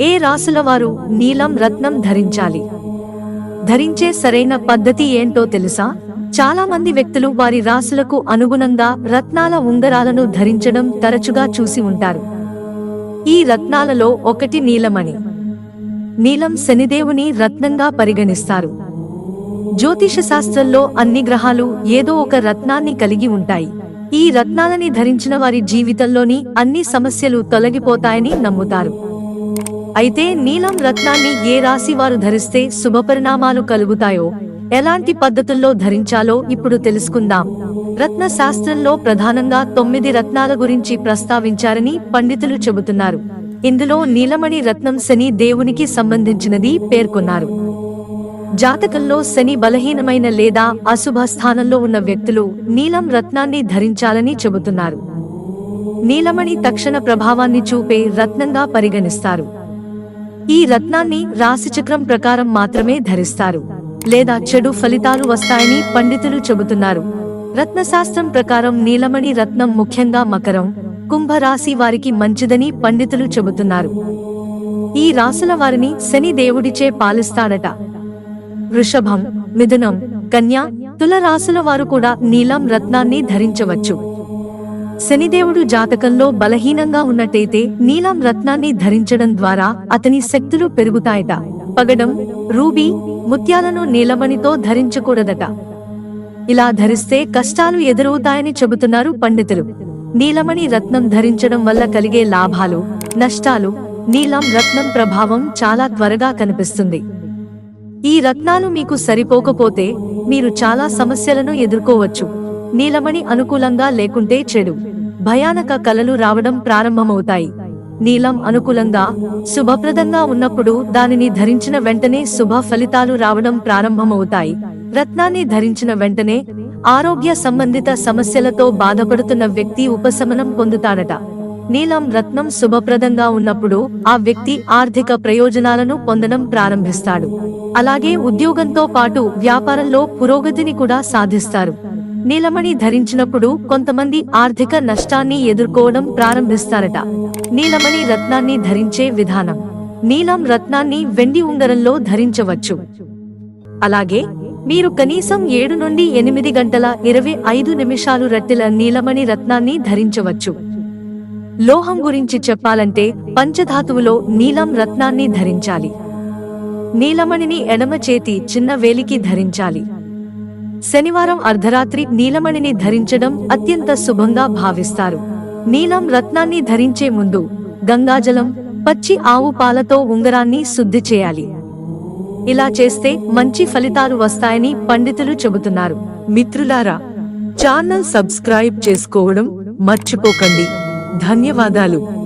ఏ రాసుల వారు నీలం రత్నం ధరించాలి? ధరించే సరైన పద్ధతి ఏంటో తెలుసా? చాలా మంది వ్యక్తులు వారి రాసులకు అనుగుణంగా రత్నాల ఉంగరాలను ధరించడం తరచుగా చూసి ఉంటారు. ఈ రత్నాలలో ఒకటి నీలమణి. నీలం శనిదేవుని రత్నంగా పరిగణిస్తారు. జ్యోతిష శాస్త్రంలో అన్ని గ్రహాలు ఏదో ఒక రత్నాన్ని కలిగి ఉంటాయి. ఈ రత్నాలని ధరించిన వారి జీవితంలోని అన్ని సమస్యలు తొలగిపోతాయని నమ్ముతారు. అయితే నీలం రత్నాన్ని ఏ రాశి వారు ధరిస్తే శుభపరిణామాలు కలుగుతాయో ఎలాంటి పద్ధతుల్లో ధరించాలో ఇప్పుడు తెలుసుకుందాం. రత్న శాస్త్రంలో ప్రధానంగా తొమ్మిది రత్నాల గురించి ప్రస్తావించారని పండితులు చెబుతున్నారు. ఇందులో నీలమణి రత్నం శని దేవునికి సంబంధించినది పేర్కొన్నారు. జాతకంలో శని బలహీనమైన లేదా అశుభ స్థానంలో ఉన్న వ్యక్తులు నీలం రత్నాన్ని ధరించాలని చెబుతున్నారు. నీలమణి తక్షణ ప్రభావాన్ని చూపే రత్నంగా పరిగణిస్తారు. ఈ రత్నాన్ని రాశిచక్రం ప్రకారం మాత్రమే ధరిస్తారు. లేదా చెడు ఫలితాలు వస్తాయని పండితులు చెబుతున్నారు. రత్నశాస్త్రం ప్రకారం నీలమణి రత్నం ముఖ్యంగా మకరం కుంభరాశి వారికి మంచిదని పండితులు చెబుతున్నారు. ఈ రాసుల వారిని శని దేవుడిచే పాలిస్తాడట. వృషభం మిథునం కన్యా తుల రాసుల వారు కూడా నీలం రత్నాన్ని ధరించవచ్చు. శనిదేవుడు జాతకంలో బలహీనంగా ఉన్నట్టయితే నీలం రత్నాన్ని ధరించడం ద్వారా అతని శక్తులు పెరుగుతాయట. పగడం రూబీ ముత్యాలను నీలమణితో ధరించకూడదట. ఇలా ధరిస్తే కష్టాలు ఎదురవుతాయని చెబుతున్నారు పండితులు. నీలమణి రత్నం ధరించడం వల్ల కలిగే లాభాలు నష్టాలు నీలం రత్నం ప్రభావం చాలా త్వరగా కనిపిస్తుంది. ఈ రత్నాలు మీకు సరిపోకపోతే మీరు చాలా సమస్యలను ఎదుర్కోవచ్చు. నీలమణి అనుకూలంగా లేకుంటే చెడు. భయానక కలలు రావడం ప్రారంభమవుతాయి. నీలం అనుకూలంగా శుభప్రదంగా ఉన్నప్పుడు దానిని ధరించిన వెంటనే శుభ ఫలితాలు రావడం ప్రారంభమవుతాయి. రత్నాన్ని ధరించిన వెంటనే ఆరోగ్య సంబంధిత సమస్యలతో బాధపడుతున్న వ్యక్తి ఉపశమనం పొందుతాడట. నీలం రత్నం శుభప్రదంగా ఉన్నప్పుడు ఆ వ్యక్తి ఆర్థిక ప్రయోజనాలను పొందడం ప్రారంభిస్తాడు. అలాగే ఉద్యోగంతో పాటు వ్యాపారంలో పురోగతిని కూడా సాధిస్తారు. నీలమణి ధరించినప్పుడు కొంతమంది ఆర్థిక నష్టాన్ని ఎదుర్కోవడం ప్రారంభిస్తారట. నీలమణి రత్నాన్ని ధరించే విధానం. నీలం రత్నాన్ని వెండి ఉంగరంలో ధరించవచ్చు. అలాగే మీరు కనీసం ఏడు నుండి ఎనిమిది గంటల ఇరవై ఐదు నిమిషాలు రట్టెల నీలమణి రత్నాన్ని ధరించవచ్చు. లోహం గురించి చెప్పాలంటే పంచధాతువులో నీలం రత్నాన్ని ధరించాలి. నీలమణిని ఎడమ చేతి చిన్న వేలికి ధరించాలి. శనివారం అర్ధరాత్రి నీలమణిని ధరించడం అత్యంత శుభంగా భావిస్తారు. నీలం రత్నాన్ని ధరించే ముందు గంగాజలం పచ్చి ఆవు పాలతో ఉంగరాన్ని శుద్ధి చేయాలి. ఇలా చేస్తే మంచి ఫలితాలు వస్తాయని పండితులు చెబుతున్నారు. మిత్రులారా ఛానల్ సబ్స్క్రైబ్ చేసుకోవడం మర్చిపోకండి. ధన్యవాదాలు.